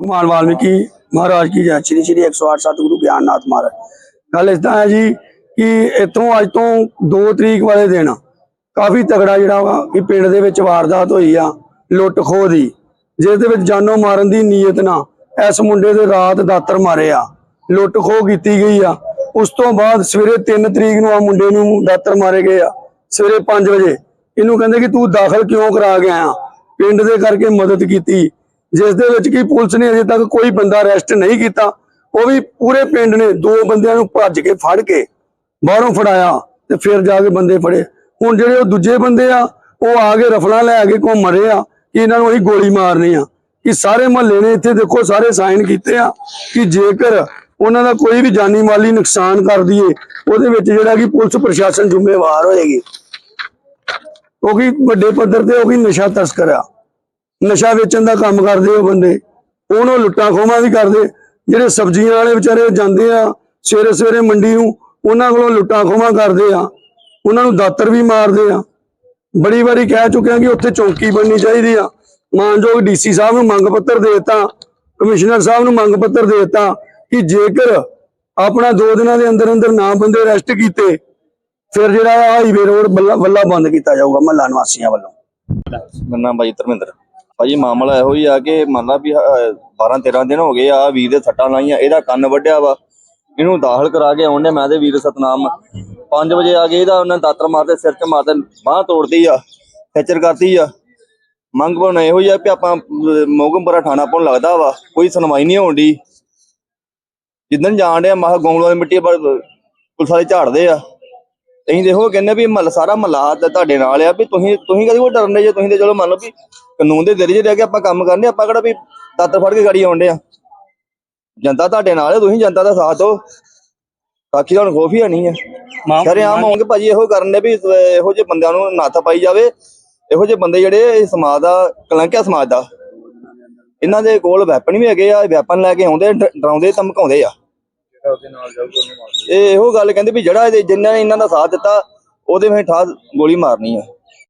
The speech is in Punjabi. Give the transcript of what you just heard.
ਭਗਵਾਨ ਵਾਲਮੀਕੀ ਮਹਾਰਾਜ ਕੀ ਜੈ। ਸ਼੍ਰੀ ਸ਼੍ਰੀ 108 ਸਤਿਗੁਰੂ ਗਿਆਨਨਾਥ ਮਹਾਰਾਜ। ਗੱਲ ਇਸ ਤਰ੍ਹਾਂ ਹੈ ਜੀ ਕਿ ਇਤੋਂ ਅੱਜ ਤੋਂ 2 ਤਰੀਕ ਵਾਲੇ ਦਿਨ ਕਾਫੀ ਤਗੜਾ ਜਿਹੜਾ ਵਾ ਕਿ ਪਿੰਡ ਦੇ ਵਿੱਚ ਵਾਰਦਾਤ ਹੋਈ ਆ, ਲੁੱਟ ਖੋਹ ਦੀ, ਜਿਸ ਦੇ ਵਿੱਚ ਜਾਨੋਂ ਮਾਰਨ ਦੀ ਨੀਅਤ ਨਾਲ ਇਸ ਮੁੰਡੇ ਦੇ ਰਾਤ ਦਾਤਰ ਮਾਰੇ ਆ, ਲੁੱਟ ਖੋਹ ਕੀਤੀ ਗਈ ਆ। ਉਸ ਤੋਂ ਬਾਅਦ ਸਵੇਰੇ 3 ਤਰੀਕ ਨੂੰ ਆ ਮੁੰਡੇ ਨੂੰ ਦਾਤਰ ਮਾਰੇ ਗਏ ਆ, ਸਵੇਰੇ 5 ਵਜੇ। ਇਹਨੂੰ ਕਹਿੰਦੇ ਕਿ ਤੂੰ ਦਾਖਲ ਕਿਉਂ ਕਰਾ ਗਿਆ ਆ ਪਿੰਡ ਦੇ ਕਰਕੇ ਮਦਦ ਕੀਤੀ ਜਿਸ ਦੇ ਵਿੱਚ ਕਿ ਪੁਲਿਸ ਨੇ ਅਜੇ ਤੱਕ ਕੋਈ ਬੰਦਾ ਅਰੈਸਟ ਨਹੀਂ ਕੀਤਾ, ਉਹ ਵੀ ਪੂਰੇ ਪਿੰਡ ਨੇ ਦੋ ਬੰਦਿਆਂ ਨੂੰ ਭੱਜ ਕੇ ਫੜ ਕੇ ਬਾਹਰੋਂ ਫੜਾਇਆ ਤੇ ਫਿਰ ਜਾ ਕੇ ਬੰਦੇ ਫੜੇ। ਹੁਣ ਜਿਹੜੇ ਉਹ ਦੂਜੇ ਬੰਦੇ ਆ, ਉਹ ਆ ਕੇ ਰਫਲਾਂ ਲੈ ਕੇ ਘੁੰਮ ਰਹੇ ਆ ਕਿ ਇਹਨਾਂ ਨੂੰ ਅਸੀਂ ਗੋਲੀ ਮਾਰਨੀ ਆ। ਕਿ ਸਾਰੇ ਮਹੱਲੇ ਨੇ ਇੱਥੇ ਦੇਖੋ, ਸਾਰੇ ਸਾਈਨ ਕੀਤੇ ਆ ਕਿ ਜੇਕਰ ਉਹਨਾਂ ਦਾ ਕੋਈ ਵੀ ਜਾਨੀ ਮਾਲੀ ਨੁਕਸਾਨ ਕਰ ਦਈਏ, ਉਹਦੇ ਵਿੱਚ ਜਿਹੜਾ ਕਿ ਪੁਲਿਸ ਪ੍ਰਸ਼ਾਸਨ ਜ਼ਿੰਮੇਵਾਰ ਹੋਏਗੀ। ਕਿਉਂਕਿ ਵੱਡੇ ਪੱਧਰ ਤੇ ਉਹ ਵੀ ਨਸ਼ਾ ਤਸਕਰ ਆ। ਨਸ਼ਾ ਵੇਚਣ ਦਾ ਕੰਮ ਕਰਦੇ ਉਹ ਬੰਦੇ। ਉਹਨੂੰ ਲੁੱਟਾਂ ਖੋਹਾਂ ਵੀ ਕਰਦੇ। ਜਿਹੜੇ ਸਬਜ਼ੀਆਂ ਵਾਲੇ ਵਿਚਾਰੇ ਜਾਂਦੇ ਆ, ਸਵੇਰੇ ਸਵੇਰੇ ਮੰਡੀ ਨੂੰ, ਉਹਨਾਂ ਕੋਲੋਂ ਲੁੱਟਾਂ ਖੋਹਾਂ ਕਰਦੇ ਆ। ਉਹਨਾਂ ਨੂੰ ਦਾਤਰ ਵੀ ਮਾਰਦੇ ਆ। ਬੜੀ ਵਾਰੀ ਕਹਿ ਚੁੱਕੇ ਕਿ ਉੱਥੇ ਚੌਕੀ ਬਣਨੀ ਚਾਹੀਦੀ ਆ। ਮਾਨਯੋਗ ਡੀਸੀ ਸਾਹਿਬ ਨੂੰ ਮੰਗ ਪੱਤਰ ਦੇ ਦਿੱਤਾ, ਕਮਿਸ਼ਨਰ ਸਾਹਿਬ ਨੂੰ ਮੰਗ ਪੱਤਰ ਦੇ ਦਿੱਤਾ ਕਿ ਜੇਕਰ ਆਪਣਾ ਦੋ ਦਿਨਾਂ ਦੇ ਅੰਦਰ ਅੰਦਰ ਨਾ ਬੰਦੇ ਅਰੈਸਟ ਕੀਤੇ, ਫਿਰ ਜਿਹੜਾ ਹਾਈਵੇ ਰੋਡ ਬੱਲਾ ਬੱਲਾ ਬੰਦ ਕੀਤਾ ਜਾਊਗਾ ਮਹੱਲਾ ਨਿਵਾਸੀਆਂ ਵੱਲੋਂ। ਮੇਰਾ ਨਾਮ ਭਾਜੀ ਧਰਮਿੰਦਰ। ਭਾਜੀ ਮਾਮਲਾ ਇਹੋ ਹੀ ਆ ਕਿ ਮੰਨ ਲਾ ਵੀ 12 13 ਦਿਨ ਹੋ ਗਏ ਆ, ਵੀਰ ਦੇ ਸੱਟਾਂ ਲਾਈਆਂ, ਇਹਦਾ ਕੰਨ ਵੱਢਿਆ ਵਾ। ਇਹਨੂੰ ਦਾਖਲ ਕਰਾ ਕੇ ਆਉਂਦੇ ਮੈਂ ਤੇ ਵੀਰ ਸਤਨਾਮ। 5 ਵਜੇ ਆ ਗਏ, ਇਹਦਾ ਉਹਨਾਂ ਦਾਤਰ ਮਾਰਦੇ ਸਿਰ 'ਚ ਮਾਰਦੇ ਬਾਹ ਤੋੜਦੀ ਆ, ਫੈਚਰ ਕਰਤੀ ਆ। ਮੰਗ ਬਣ ਇਹੋ ਹੀ ਆ ਕਿ ਆਪਾਂ ਮੋਗਮਪੁਰਾ ਥਾਣਾ ਪਾਉਣ ਲੱਗਦਾ ਵਾ, ਕੋਈ ਸੁਣਵਾਈ ਨਹੀਂ ਹੋਣੀ ਜਿੱਦਣ ਜਾਣ ਡਿਆ, ਮਹਾ ਗੋਂਗਲੋ ਦੀ ਮਿੱਟੀ ਪਰ ਪੁਲਿਸ ਵਾਲੇ ਝਾੜਦੇ ਆ। ਅਸੀਂ ਦੇਖੋ ਕਹਿੰਦੇ ਵੀ ਮਹੱਲਾ ਸਾਰਾ ਮਹੱਲਾ ਤੁਹਾਡੇ ਨਾਲ ਆ, ਵੀ ਤੁਸੀਂ ਤੁਸੀਂ ਕਦੀ ਕੋਈ ਡਰਨੇ ਜੇ, ਤੁਸੀਂ ਤੇ ਚਲੋ ਮੰਨ ਲਓ ਵੀ ਕਾਨੂੰਨ ਦੇ ਜ਼ਰੀਏ ਰਹਿ ਕੇ ਆਪਾਂ ਕੰਮ ਕਰਨੇ ਆਪਾਂ ਕਿਹੜਾ ਵੀ ਤੱਤ ਫੜ ਕੇ ਗਾੜੀ ਆਉਂਦੇ ਆ। ਜਨਤਾ ਤੁਹਾਡੇ ਨਾਲ ਹੈ ਤੁਸੀਂ ਜਨਤਾ ਦਾ ਸਾਥ ਦਿਓ। ਬਾਕੀ ਤਾਂ ਖੋਫ ਹੀ ਨਹੀਂ ਆ। ਸਾਰੇ ਆਮ ਹੋਣਗੇ ਭਾਜੀ ਇਹੋ ਕਰਨ ਵੀ ਇਹੋ ਜਿਹੇ ਬੰਦਿਆਂ ਨੂੰ ਨੱਥ ਪਾਈ ਜਾਵੇ। ਇਹੋ ਜਿਹੇ ਬੰਦੇ ਜਿਹੜੇ ਸਮਾਜ ਦਾ ਕਲੰਕਿਆ ਸਮਾਜ ਦਾ। ਇਹਨਾਂ ਦੇ ਕੋਲ ਵੈਪਨ ਵੀ ਹੈਗੇ ਆ ਵੈਪਨ ਲੈ ਕੇ ਆਉਂਦੇ ਡਰਾਉਂਦੇ ਧਮਕਾਉਂਦੇ ਆ। ਇਹ ਇਹੋ ਗੱਲ ਕਹਿੰਦੇ ਵੀ ਜਿਹੜਾ ਜਿਨ੍ਹਾਂ ਨੇ ਇਹਨਾਂ ਦਾ ਸਾਥ ਦਿੱਤਾ ਉਹਦੇ ਵਿੱਚ ਠਾ ਗੋਲੀ ਮਾਰਨੀ ਆ।